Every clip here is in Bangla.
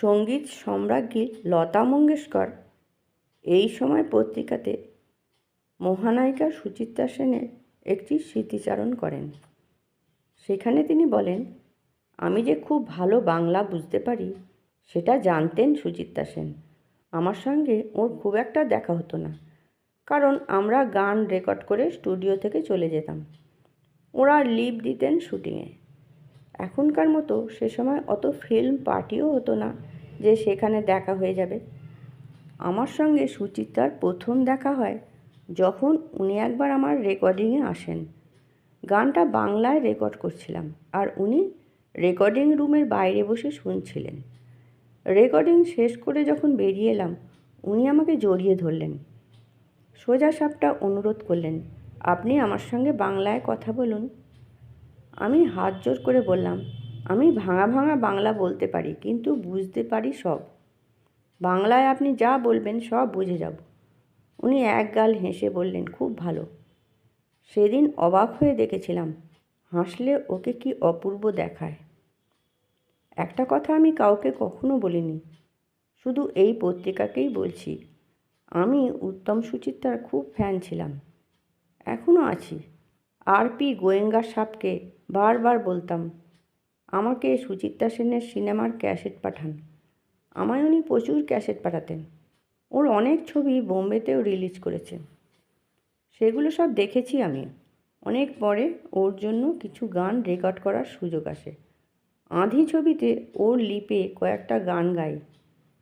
সংগীত সম্রাজ্ঞী লতা মঙ্গেশকর। এই সময় পত্রিকাতে মহানায়িকা সুচিত্রা সেনের একটি স্মৃতিচারণ করেন। সেখানে তিনি বলেন, আমি যে খুব ভালো বাংলা বুঝতে পারি, সেটা জানতেন সুচিত্রা সেন। আমার সঙ্গে ওর খুব একটা দেখা হতো না, কারণ আমরা গান রেকর্ড করে স্টুডিও থেকে চলে যেতাম। ওরা লিভ দিতেন শুটিংয়ে। এখনকার মতো সে সময় অত ফিল্ম পার্টিও হতো না যে সেখানে দেখা হয়ে যাবে। আমার সঙ্গে সুচিত্রার প্রথম দেখা হয় যখন উনি একবার আমার রেকর্ডিংয়ে আসেন। গানটা বাংলায় রেকর্ড করছিলাম আর উনি রেকর্ডিং রুমের বাইরে বসে শুনছিলেন। রেকর্ডিং শেষ করে যখন বেরিয়ে এলাম, উনি আমাকে জড়িয়ে ধরলেন। সোজা সাপটা অনুরোধ করলেন, আপনি আমার সঙ্গে বাংলায় কথা বলুন। আমি হাত জোর করে বললাম, আমি ভাঙা ভাঙা বাংলা বলতে পারি, কিন্তু বুঝতে পারি সব। বাংলায় আপনি যা বলবেন সব বুঝে যাব। উনি এক গাল হেসে বললেন, খুব ভালো। সেদিন অবাক হয়ে দেখেছিলাম, হাসলে ওকে কি অপূর্ব দেখায়। একটা কথা আমি কাউকে কখনো বলিনি, শুধু এই পত্রিকাকেই বলছি। আমি উত্তম সুচিত্রার খুব ফ্যান ছিলাম এখনও আছি। আর পি গোয়েঙ্গা সাপকে বারবার বলতাম, আমাকে সুচিত্রা সেনের সিনেমার ক্যাসেট পাঠান। আমায় উনি প্রচুর ক্যাসেট পাঠাতেন। ওর অনেক ছবি বোম্বেতেও রিলিজ করেছে। সেগুলো সব দেখেছি আমি। অনেক পরে ওর জন্য কিছু গান রেকর্ড করার সুযোগ আসে। আঁধি ছবিতে ওর লিপে কয়েকটা গান গাই।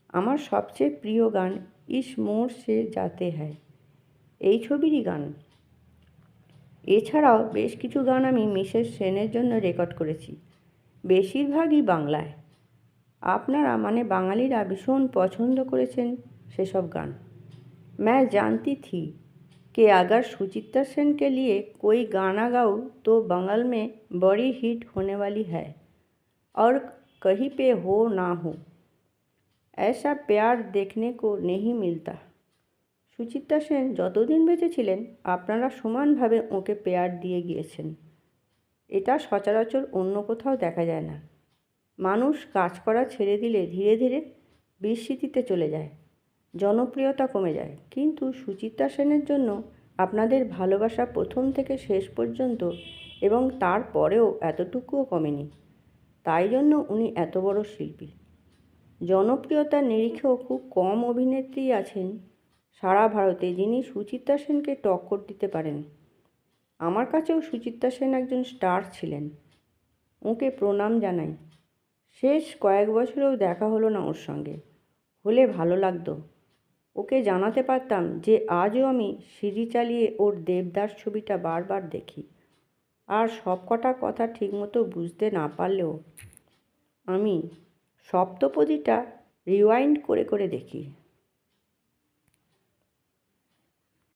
আমার সবচেয়ে প্রিয় গান ইস মোর সে যাতে হ্যায়। এই ছবিরই গান। এছাড়াও বেশ কিছু গান আমি মিসেস সেনের জন্য রেকর্ড করেছি বেশিরভাগই বাংলায় আপনারা মানে বাঙালিরা ভীষণ পছন্দ করেছেন সেসব গান मैं जानती थी कि अगर सुचित्रा सेन के लिए कोई गाना गाओ तो बंगाल में बड़ी हिट होने वाली है और कहीं पे हो ना हो ऐसा प्यार देखने को नहीं मिलता সুচিত্রা সেন যতদিন বেঁচে ছিলেন, আপনারা সমানভাবে ওকে পেয়ার দিয়ে গিয়েছেন। এটা সচরাচর অন্য কোথাও দেখা যায় না। মানুষ কাজ করা ছেড়ে দিলে ধীরে ধীরে বিস্মৃতিতে চলে যায়, জনপ্রিয়তা কমে যায়। কিন্তু সুচিত্রা সেনের জন্য আপনাদের ভালোবাসা প্রথম থেকে শেষ পর্যন্ত এবং তারপরেও এতটুকুও কমেনি। তাই জন্য উনি এত বড় শিল্পী। জনপ্রিয়তার নিরিখেও খুব কম অভিনেত্রী আছেন সারা ভারতে যিনি সুচিত্রা সেনকে টক্কর দিতে পারেন, আমার কাছেও সুচিত্রা সেন একজন স্টার ছিলেন। ওকে প্রণাম জানাই। শেষ কয়েক বছরেও দেখা হলো না ওর সঙ্গে। হলে ভালো লাগতো। ওকে জানাতে পারতাম যে আজও আমি সিঁড়ি চালিয়ে ওর দেবদাস ছবিটা বারবার দেখি। আর সব কটা কথা ঠিকমতো বুঝতে না পারলেও আমি সপ্তপদীটা রিওয়াইন্ড করে করে দেখি।